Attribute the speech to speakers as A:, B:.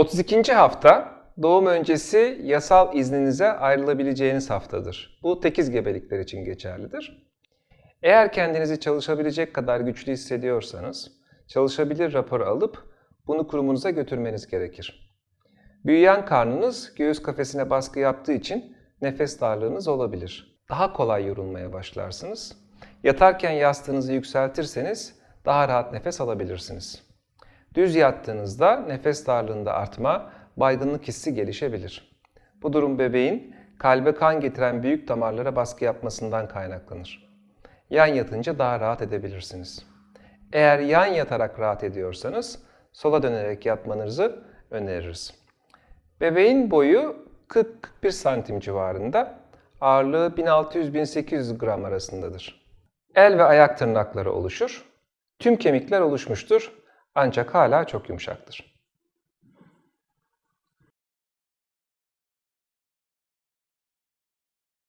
A: 32. hafta doğum öncesi yasal izninize ayrılabileceğiniz haftadır. Bu tekiz gebelikler için geçerlidir. Eğer kendinizi çalışabilecek kadar güçlü hissediyorsanız, çalışabilir raporu alıp bunu kurumunuza götürmeniz gerekir. Büyüyen karnınız göğüs kafesine baskı yaptığı için nefes darlığınız olabilir. Daha kolay yorulmaya başlarsınız. Yatarken yastığınızı yükseltirseniz daha rahat nefes alabilirsiniz. Düz yattığınızda nefes darlığında artma, baygınlık hissi gelişebilir. Bu durum bebeğin kalbe kan getiren büyük damarlara baskı yapmasından kaynaklanır. Yan yatınca daha rahat edebilirsiniz. Eğer yan yatarak rahat ediyorsanız sola dönerek yatmanızı öneririz. Bebeğin boyu 40-41 santim civarında, ağırlığı 1600-1800 gram arasındadır. El ve ayak tırnakları oluşur. Tüm kemikler oluşmuştur ancak hala çok yumuşaktır.